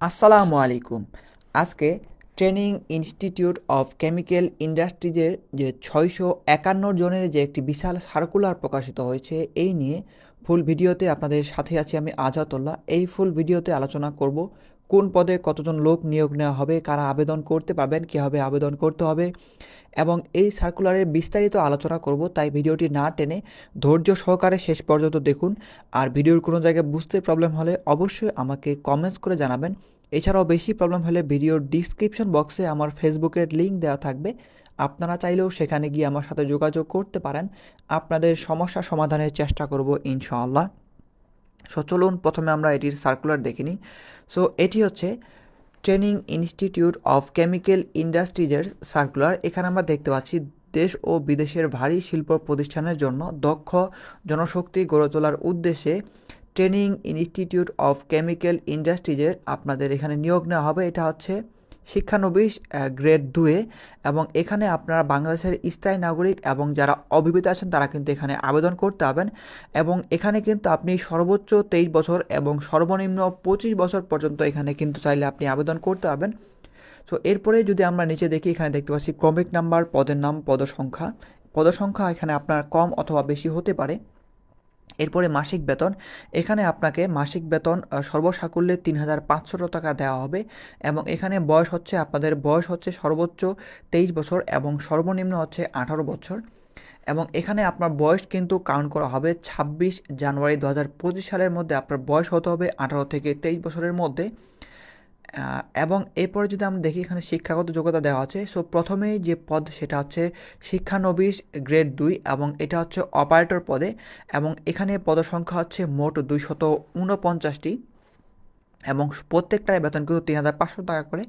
আসসালামু আলাইকুম। আজকে ট্রেনিং ইনস্টিটিউট অফ কেমিক্যাল ইন্ডাস্ট্রিজের যে ছয়শো একান্ন জনের যে একটি বিশাল সার্কুলার প্রকাশিত হয়েছে, এই নিয়ে ফুল ভিডিওতে আপনাদের সাথে আছি আমি আজাতুল্লাহ এই ফুল ভিডিওতে আলোচনা করব কোন পদে কতজন লোক নিয়োগ নেওয়া হবে, কারা আবেদন করতে পারবেন, কীভাবে আবেদন করতে হবে এবং এই সার্কুলারের বিস্তারিত আলোচনা করব, তাই ভিডিওটি না টেনে ধৈর্য সহকারে শেষ পর্যন্ত দেখুন। আর ভিডিওর কোনো জায়গায় বুঝতে প্রবলেম হলে অবশ্যই আমাকে কমেন্টস করে জানাবেন। এছাড়াও বেশি প্রবলেম হলে ভিডিওর ডিসক্রিপশন বক্সে আমার ফেসবুকের লিঙ্ক দেওয়া থাকবে। আপনারা চাইলেও সেখানে গিয়ে আমার সাথে যোগাযোগ করতে পারেন। আপনাদের সমস্যা সমাধানের চেষ্টা করব ইনশাআল্লাহ। সো চলুন প্রথমে আমরা এটির সার্কুলার দেখে নিই। সো এটি হচ্ছে ট্রেনিং ইনস্টিটিউট অফ কেমিক্যাল ইন্ডাস্ট্রিজের সার্কুলার এখানে আমরা দেখতে পাচ্ছি দেশ ও বিদেশের ভারী শিল্প প্রতিষ্ঠানের জন্য দক্ষ জনশক্তি গড়ে তোলার উদ্দেশ্যে ট্রেনিং ইনস্টিটিউট অফ কেমিক্যাল ইন্ডাস্ট্রিজের আপনাদের এখানে নিয়োগ নেওয়া হবে। এটা হচ্ছে শিক্ষানবিশ গ্রেড দুয়ে এবং এখানে আপনারা বাংলাদেশের স্থায়ী নাগরিক এবং যারা অবিবাহিত আছেন তারা কিন্তু এখানে আবেদন করতে হবেন এবং এখানে কিন্তু আপনি সর্বোচ্চ তেইশ বছর এবং সর্বনিম্ন পঁচিশ বছর পর্যন্ত এখানে কিন্তু চাইলে আপনি আবেদন করতে হবেন তো এরপরে যদি আমরা নিচে দেখি, এখানে দেখতে পাচ্ছি ক্রমিক নাম্বার, পদের নাম, পদসংখ্যা। পদসংখ্যা এখানে আপনার কম অথবা বেশি হতে পারে। এরপরে মাসিক বেতন। এখানে আপনাকে মাসিক বেতন সর্বসাকুল্যে তিন হাজার পাঁচশো টাকা দেওয়া হবে এবং এখানে বয়স হচ্ছে, আপনাদের বয়স হচ্ছে সর্বোচ্চ তেইশ বছর এবং সর্বনিম্ন হচ্ছে আঠারো বছর। এবং এখানে আপনার বয়স কিন্তু কাউন্ট করা হবে ছাব্বিশ জানুয়ারি দু হাজার পঁচিশ সালের মধ্যে। আপনার বয়স হতে হবে আঠারো থেকে তেইশ বছরের মধ্যে। এবং এরপরে যদি আমরা দেখি এখানে শিক্ষাগত যোগ্যতা দেওয়া আছে সো প্রথমেই যে পদ সেটা হচ্ছে শিক্ষানবিশ গ্রেড দুই এবং এটা হচ্ছে অপারেটর পদে এবং এখানে পদসংখ্যা হচ্ছে মোট দুইশত উনপঞ্চাশটি এবং প্রত্যেকটার বেতন কিন্তু তিন হাজার পাঁচশো টাকা করে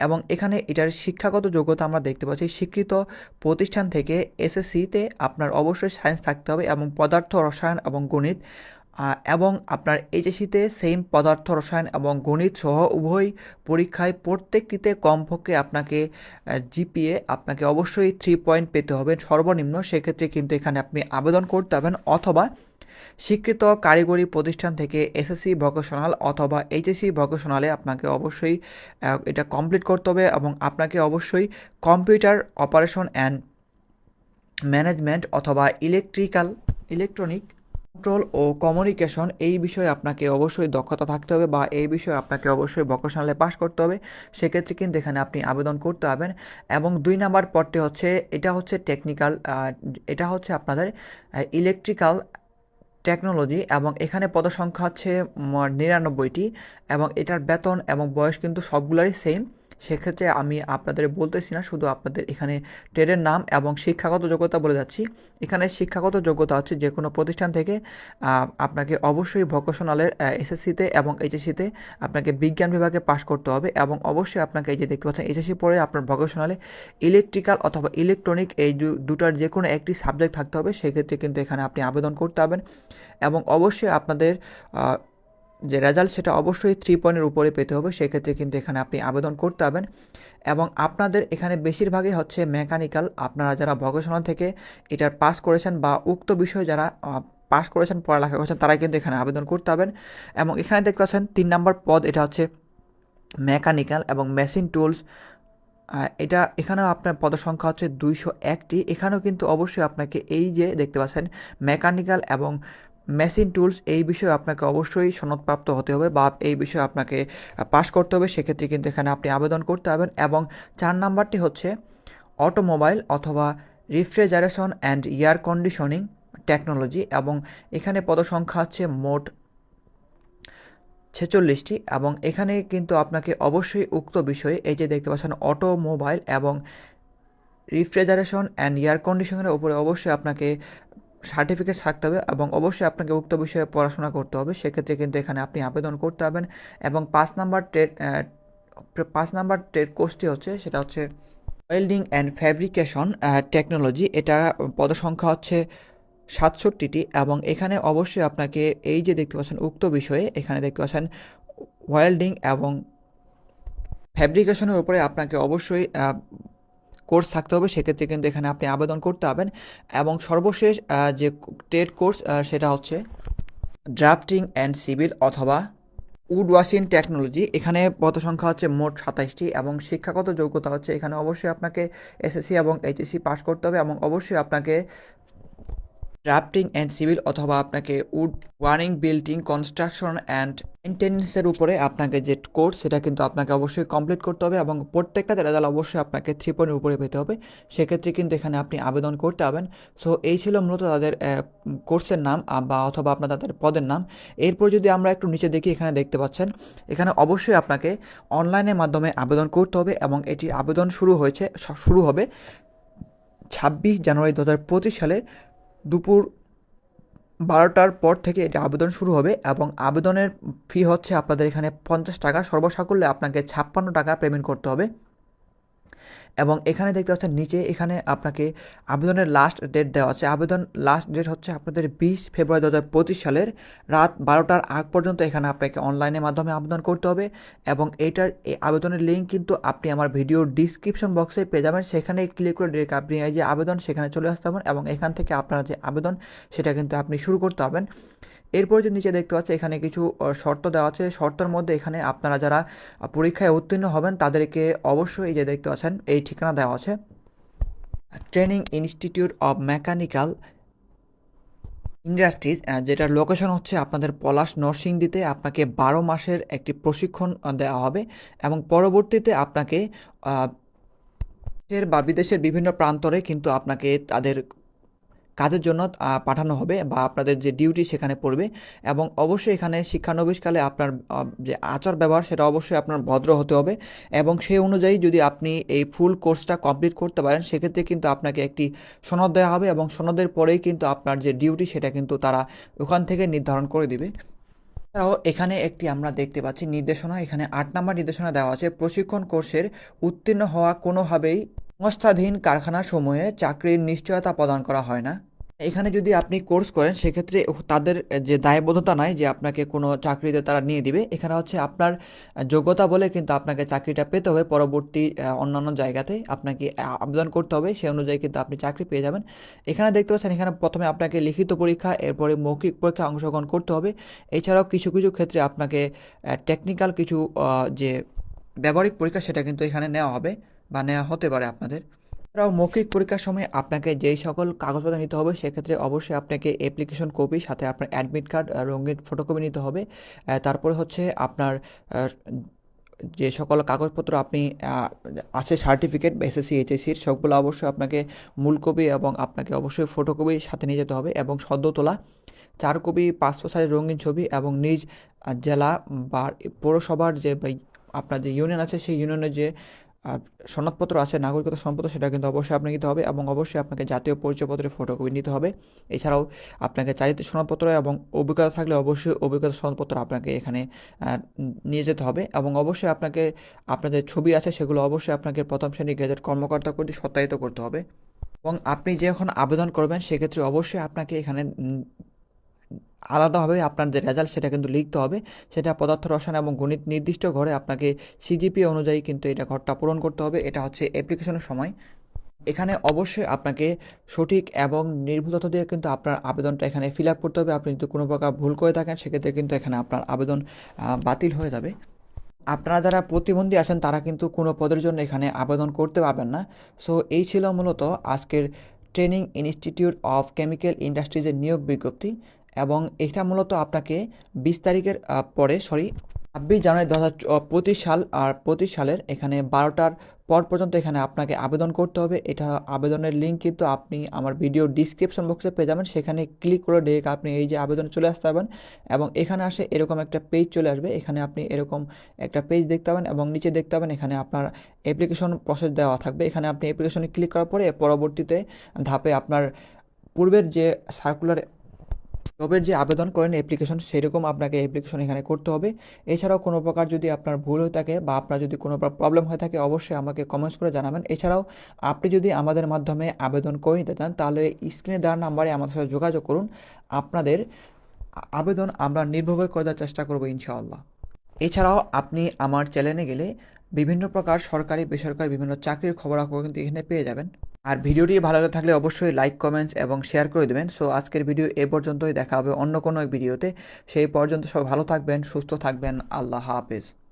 এবং এখানে এটার শিক্ষাগত যোগ্যতা আমরা দেখতে পাচ্ছি, স্বীকৃত প্রতিষ্ঠান থেকে এসএসসিতে আপনার অবশ্যই সায়েন্স থাকতে হবে এবং পদার্থ রসায়ন এবং গণিত এবং আপনার এইচএসসিতে সেম পদার্থ রসায়ন এবং গণিত সহ উভয় পরীক্ষায় প্রত্যেকটিতে কমপক্ষে আপনাকে জিপিএ আপনাকে অবশ্যই থ্রি পয়েন্ট পেতে হবে। সর্বনিম্ন সেক্ষেত্রে কিন্তু এখানে আপনি আবেদন করতে হবেন অথবা স্বীকৃত কারিগরি প্রতিষ্ঠান থেকে এসএসসি ভোকেশনাল অথবা এইচএসসি ভোকেশনালে আপনাকে অবশ্যই এটা কমপ্লিট করতে হবে এবং আপনাকে অবশ্যই কম্পিউটার অপারেশন অ্যান্ড ম্যানেজমেন্ট অথবা ইলেকট্রিক্যাল ইলেকট্রনিক কন্ট্রোল ও কমিউনিকেশন এই বিষয়ে আপনাকে অবশ্যই দক্ষতা থাকতে হবে বা এই বিষয়ে আপনাকে অবশ্যই ভোকেশনালে পাস করতে হবে। সেক্ষেত্রে কিন্তু এখানে আপনি আবেদন করতে হবেন এবং দুই নাম্বার পদটি হচ্ছে, এটা হচ্ছে টেকনিক্যাল এটা হচ্ছে আপনাদের ইলেকট্রিক্যাল টেকনোলজি এবং এখানে পদসংখ্যা হচ্ছে নিরানব্বইটি এবং এটার বেতন এবং বয়স কিন্তু সবগুলোরই সেম সেক্ষেত্রে আমি আপনাদের বলতেছি না, শুধু আপনাদের এখানে ট্রেডের নাম এবং শিক্ষাগত যোগ্যতা বলে যাচ্ছি। এখানে শিক্ষাগত যোগ্যতা হচ্ছে যে কোনো প্রতিষ্ঠান থেকে আপনাকে অবশ্যই ভোকেশনালের এসএসসিতে এবং এইচএসসিতে আপনাকে বিজ্ঞান বিভাগে পাশ করতে হবে এবং অবশ্যই আপনাকে এই যে দেখতে পাচ্ছেন এসএসসি পরে আপনার ভোকেশনালে ইলেকট্রিক্যাল অথবা ইলেকট্রনিক এই দুটার যে কোনো একটি সাবজেক্ট থাকতে হবে, সেক্ষেত্রে কিন্তু এখানে আপনি আবেদন করতে হবেন এবং অবশ্যই আপনাদের যে রেজাল্ট সেটা অবশ্যই থ্রি পয়েন্টের উপরে পেতে হবে, সেক্ষেত্রে কিন্তু এখানে আপনি আবেদন করতে হবেন এবং আপনাদের এখানে বেশিরভাগই হচ্ছে মেকানিক্যাল আপনারা যারা ভোকেশনাল থেকে এটার পাস করেছেন বা উক্ত বিষয়ে যারা পাস করেছেন, পড়ালেখা করেছেন, তারাই কিন্তু এখানে আবেদন করতে হবেন এবং এখানে দেখতে পাচ্ছেন তিন নম্বর পদ এটা হচ্ছে মেকানিক্যাল এবং মেশিন টুলস এটা এখানেও আপনার পদের পদসংখ্যা হচ্ছে দুইশো একটি। এখানেও কিন্তু অবশ্যই আপনাকে এই যে দেখতে পাচ্ছেন মেকানিক্যাল এবং মেশিন টুলস এই বিষয়ে আপনাকে অবশ্যই সনদপ্রাপ্ত হতে হবে বা এই বিষয়ে আপনাকে পাস করতে হবে। সেক্ষেত্রে কিন্তু এখানে আপনি আবেদন করতে হবেন এবং চার নাম্বারটি হচ্ছে অটোমোবাইল অথবা refrigeration and air conditioning technology এবং এখানে পদসংখ্যা হচ্ছে মোট ছেচল্লিশটি এবং এখানে কিন্তু আপনাকে অবশ্যই উক্ত বিষয়ে এই যে দেখতে পাচ্ছেন অটোমোবাইল এবং রিফ্রিজারেশন অ্যান্ড এয়ার কন্ডিশনের উপরে অবশ্যই আপনাকে সার্টিফিকেট থাকতে হবে এবং অবশ্যই আপনাকে উক্ত বিষয়ে পড়াশোনা করতে হবে। সেক্ষেত্রে কিন্তু এখানে আপনি আবেদন করতে হবেন এবং পাঁচ নাম্বার ট্রেড পাঁচ নাম্বার ট্রেড কোর্সটি হচ্ছে সেটা হচ্ছে ওয়েল্ডিং অ্যান্ড ফ্যাব্রিকেশন টেকনোলজি। এটা পদসংখ্যা হচ্ছে সাতষট্টিটি এবং এখানে অবশ্যই আপনাকে এই যে দেখতে পাচ্ছেন উক্ত বিষয়ে, এখানে দেখতে পাচ্ছেন ওয়েল্ডিং এবং ফ্যাব্রিকেশনের উপরে আপনাকে অবশ্যই কোর্স থাকতে হবে, সেক্ষেত্রে কিন্তু এখানে আপনি আবেদন করতে পারবেন এবং সর্বশেষ যে টেট কোর্স সেটা হচ্ছে ড্রাফটিং অ্যান্ড সিভিল অথবা উড ওয়াশিং টেকনোলজি এখানে পদ সংখ্যা হচ্ছে মোট সাতাইশটি এবং শিক্ষাগত যোগ্যতা হচ্ছে এখানে অবশ্যই আপনাকে এসএসসি এবং এইচএসসি পাস করতে হবে এবং অবশ্যই আপনাকে ড্রাফটিং অ্যান্ড সিভিল অথবা আপনাকে wood wiring building construction and মেনটেন্যান্সের উপরে আপনাকে যে কোর্স সেটা কিন্তু আপনাকে অবশ্যই কমপ্লিট করতে হবে এবং প্রত্যেকটা রেজাল্ট অবশ্যই আপনাকে থ্রি পয়েন্টের উপরে পেতে হবে। সেক্ষেত্রে কিন্তু এখানে আপনি আবেদন করতে হবেন সো এই ছিল মূলত তাদের কোর্সের নাম বা অথবা আপনার তাদের পদের নাম। এরপর যদি আমরা একটু নিচে দেখি, এখানে দেখতে পাচ্ছেন, এখানে অবশ্যই আপনাকে অনলাইনের মাধ্যমে আবেদন করতে হবে এবং এটি আবেদন শুরু হয়েছে শুরু হবে ছাব্বিশ জানুয়ারি দু হাজার পঁচিশ সালে দুপুর বারোটার পর থেকে এটি আবেদন শুরু হবে এবং আবেদনের ফি হচ্ছে আপনাদের এখানে পঞ্চাশ টাকা। সর্বসাকুল্যে আপনাকে ছাপ্পান্ন টাকা পেমেন্ট করতে হবে। এবং এখানে দেখতে পাচ্ছেন নিচে এখানে আপনাকে আবেদনের লাস্ট ডেট দেওয়া আছে। আবেদন লাস্ট ডেট হচ্ছে আপনাদের বিশ ফেব্রুয়ারি দু হাজার পঁচিশ সালের রাত বারোটার আগ পর্যন্ত এখানে আপনাকে অনলাইনের মাধ্যমে আবেদন করতে হবে এবং এইটার এই আবেদনের লিঙ্ক কিন্তু আপনি আমার ভিডিও ডিসক্রিপশন বক্সে পেয়ে যাবেন। সেখানে ক্লিক করে ডিরেক্ট আপনি এই যে আবেদন সেখানে চলে আসতে পারবেন এবং এখান থেকে আপনার যে আবেদন সেটা কিন্তু আপনি শুরু করতে হবেন এরপর যে নিচে দেখতে পাচ্ছি, এখানে কিছু শর্ত দেওয়া আছে। শর্তের মধ্যে এখানে আপনারা যারা পরীক্ষায় উত্তীর্ণ হবেন, তাদেরকে অবশ্যই এই যে দেখতে পাচ্ছেন, এই ঠিকানা দেওয়া আছে। Training institute of mechanical industries যেটার লোকেশন হচ্ছে আপনাদের পলাশ, নরসিংদীতে। আপনাকে বারো মাসের একটি প্রশিক্ষণ দেওয়া হবে এবং পরবর্তীতে আপনাকে দেশের বা বিদেশের বিভিন্ন প্রান্তরে কিন্তু আপনাকে তাদের কাজের জন্য পাঠানো হবে বা আপনাদের যে ডিউটি সেখানে পড়বে এবং অবশ্যই এখানে শিক্ষানবিশকালে আপনার যে আচার ব্যবহার সেটা অবশ্যই আপনার ভদ্র হতে হবে এবং সেই অনুযায়ী যদি আপনি এই ফুল কোর্সটা কমপ্লিট করতে পারেন, সেক্ষেত্রে কিন্তু আপনাকে একটি সনদ দেওয়া হবে এবং সনদের পরেই কিন্তু আপনার যে ডিউটি সেটা কিন্তু তারা ওখান থেকে নির্ধারণ করে দিবে। এছাড়াও এখানে একটি আমরা দেখতে পাচ্ছি নির্দেশনা, এখানে আট নম্বর নির্দেশনা দেওয়া আছে, প্রশিক্ষণ কোর্সের উত্তীর্ণ হওয়া কোনোভাবেই সংস্থাধীন কারখানা সমূহে চাকরির নিশ্চয়তা প্রদান করা হয় না। এখানে যদি আপনি কোর্স করেন, সেক্ষেত্রে তাদের যে দায়বদ্ধতা নাই যে আপনাকে কোনো চাকরিতে তারা নিয়ে দিবে, এখানে হচ্ছে আপনার যোগ্যতা বলে কিন্তু আপনাকে চাকরিটা পেতে হবে। পরবর্তী অন্যান্য জায়গাতে আপনাকে আবেদন করতে হবে, সেই অনুযায়ী কিন্তু আপনি চাকরি পেয়ে যাবেন। এখানে দেখতে পাচ্ছেন, এখানে প্রথমে আপনাকে লিখিত পরীক্ষা, এরপরে মৌখিক পরীক্ষা অংশগ্রহণ করতে হবে। এছাড়াও কিছু কিছু ক্ষেত্রে আপনাকে টেকনিক্যাল কিছু যে ব্যবহারিক পরীক্ষা, সেটা কিন্তু এখানে নেওয়া হবে বা নেওয়া হতে পারে আপনাদের। এছাড়াও মৌখিক পরীক্ষার সময় আপনাকে যেই সকল কাগজপত্র নিতে হবে, সেক্ষেত্রে অবশ্যই আপনাকে অ্যাপ্লিকেশন কপি সাথে আপনার অ্যাডমিট কার্ড রঙিন ফটোকপি নিতে হবে। তারপরে হচ্ছে আপনার যে সকল কাগজপত্র আপনি আছে সার্টিফিকেট বা এসএসসি এইচএসসির সবগুলো অবশ্যই আপনাকে মূল কপি এবং আপনাকে অবশ্যই ফটোকপি সাথে নিয়ে যেতে হবে এবং সদ্য তোলা চার কপি পাঁচশো সালের রঙিন ছবি এবং নিজ জেলা বা পৌরসভার যে আপনার যে ইউনিয়ন আছে, সেই ইউনিয়নের যে সনদপত্র আছে, নাগরিকতা সনদপত্র সেটা কিন্তু অবশ্যই আপনাকে নিতে হবে এবং অবশ্যই আপনাকে জাতীয় পরিচয়পত্রের ফটোকপি নিতে হবে। এছাড়াও আপনাকে চারিত্রিক সনদপত্র এবং অভিজ্ঞতা থাকলে অবশ্যই অভিজ্ঞতা সনদপত্র আপনাকে এখানে নিয়ে যেতে হবে এবং অবশ্যই আপনাকে, আপনাদের ছবি আছে সেগুলো অবশ্যই আপনাকে প্রথম শ্রেণি গেজেট কর্মকর্তা কর্তৃক সত্যায়িত করতে হবে। এবং আপনি যখন আবেদন করবেন, সেক্ষেত্রে অবশ্যই আপনাকে এখানে আলাদাভাবে আপনার যে রেজাল্ট সেটা কিন্তু লিখতে হবে। সেটা পদার্থ রসায়ন এবং গণিত নির্দিষ্ট ঘরে আপনাকে সিজিপি অনুযায়ী কিন্তু এটা ঘরটা পূরণ করতে হবে। এটা হচ্ছে অ্যাপ্লিকেশনের সময়। এখানে অবশ্যই আপনাকে সঠিক এবং নির্ভুল তথ্য দিয়ে কিন্তু আপনার আবেদনটা এখানে ফিল আপ করতে হবে। আপনি যদি কোনো প্রকার ভুল করে থাকেন, সেক্ষেত্রে কিন্তু এখানে আপনার আবেদন বাতিল হয়ে যাবে। আপনারা যারা প্রতিবন্ধী আছেন, তারা কিন্তু কোনো পদের জন্য এখানে আবেদন করতে পারবেন না। সো এই ছিল মূলত আজকের ট্রেনিং ইনস্টিটিউট অফ কেমিক্যাল ইন্ডাস্ট্রিজের নিয়োগ বিজ্ঞপ্তি। এবং এটা মূলত আপনাকে বিশ তারিখের পরে সরি ছাব্বিশ জানুয়ারি দু হাজার পঁচিশ সাল আর পঁচিশ সালের এখানে বারোটার পর পর্যন্ত এখানে আপনাকে আবেদন করতে হবে। এটা আবেদনের লিঙ্ক কিন্তু আপনি আমার ভিডিও ডিসক্রিপশন বক্সে পেয়ে যাবেন। সেখানে ক্লিক করে ডিরেক্ট আপনি এই যে আবেদনে চলে আসতে পারবেন এবং এখানে আসে এরকম একটা পেজ চলে আসবে। এখানে আপনি এরকম একটা পেজ দেখতে পাবেন এবং নিচে দেখতে পাবেন এখানে আপনার অ্যাপ্লিকেশন প্রসেস দেওয়া থাকবে। এখানে আপনি অ্যাপ্লিকেশনে ক্লিক করার পরে পরবর্তীতে ধাপে আপনার পূর্বের যে সার্কুলার জবের যে আবেদন করেন অ্যাপ্লিকেশন সেরকম আপনাকে অ্যাপ্লিকেশন এখানে করতে হবে। এছাড়াও কোনো প্রকার যদি আপনার ভুল হয়ে থাকে বা আপনার যদি কোনো প্রবলেম হয়ে থাকে অবশ্যই আমাকে কমেন্টস করে জানাবেন। এছাড়াও আপনি যদি আমাদের মাধ্যমে আবেদন করে নিতে চান তাহলে স্ক্রিনে দেওয়ার নাম্বারে আমাদের সাথে যোগাযোগ করুন। আপনাদের আবেদন আমরা নির্ভরভাবে করে দেওয়ার চেষ্টা করব ইনশাআল্লাহ। এছাড়াও আপনি আমার চ্যানেলে গেলে বিভিন্ন প্রকার সরকারি, বেসরকারি বিভিন্ন চাকরির খবরাখবর কিন্তু এখানে পেয়ে যাবেন। আর ভিডিওটি ভালো থাকলে অবশ্যই লাইক, কমেন্টস এবং শেয়ার করে দেবেন। সো আজকের ভিডিও এ পর্যন্তই। দেখা হবে অন্য কোনো ভিডিওতে। সেই পর্যন্ত সব ভালো থাকবেন, সুস্থ থাকবেন। আল্লাহ হাফেজ।